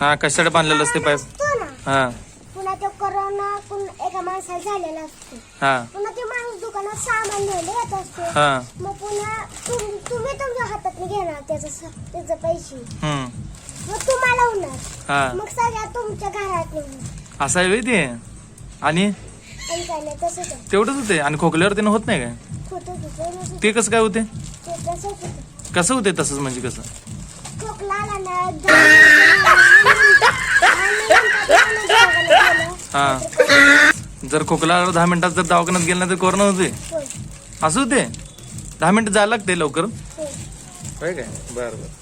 हा कशासाठी बांधलेलं असते पाईप हा. पुन्हा तो करोना एका माणसाला झालेला असतो. हा. पुन्हा ते माणूस दुकानात सामान घ्यायला येत असतो. हा. मग पुन्हा तुम- तुम्ही तुमच्या हातात घेणार त्याचं स- त्याचं पैसे. हम्म. मग तुम्हाला होणार. हा. मग सगळ्या तुमच्या घरात असं आहे व्हय ते? आणि? आणि काय नाही तसंच आहे. तेवढंच होते आणि खोकल्यावर त्यानं होत नाही काय? खोटं दुसरं नसतं. ते कसं काय होते? ते तसंच होतं. कसं होते तसंच म्हणजे कसं? हा. जर खोकला दहा मिनिटात जर दवाखान्यात गेलं तर कोरोना होते असं होते दहा मिनिटं जायला लागते लवकर. काय? बरं बरं.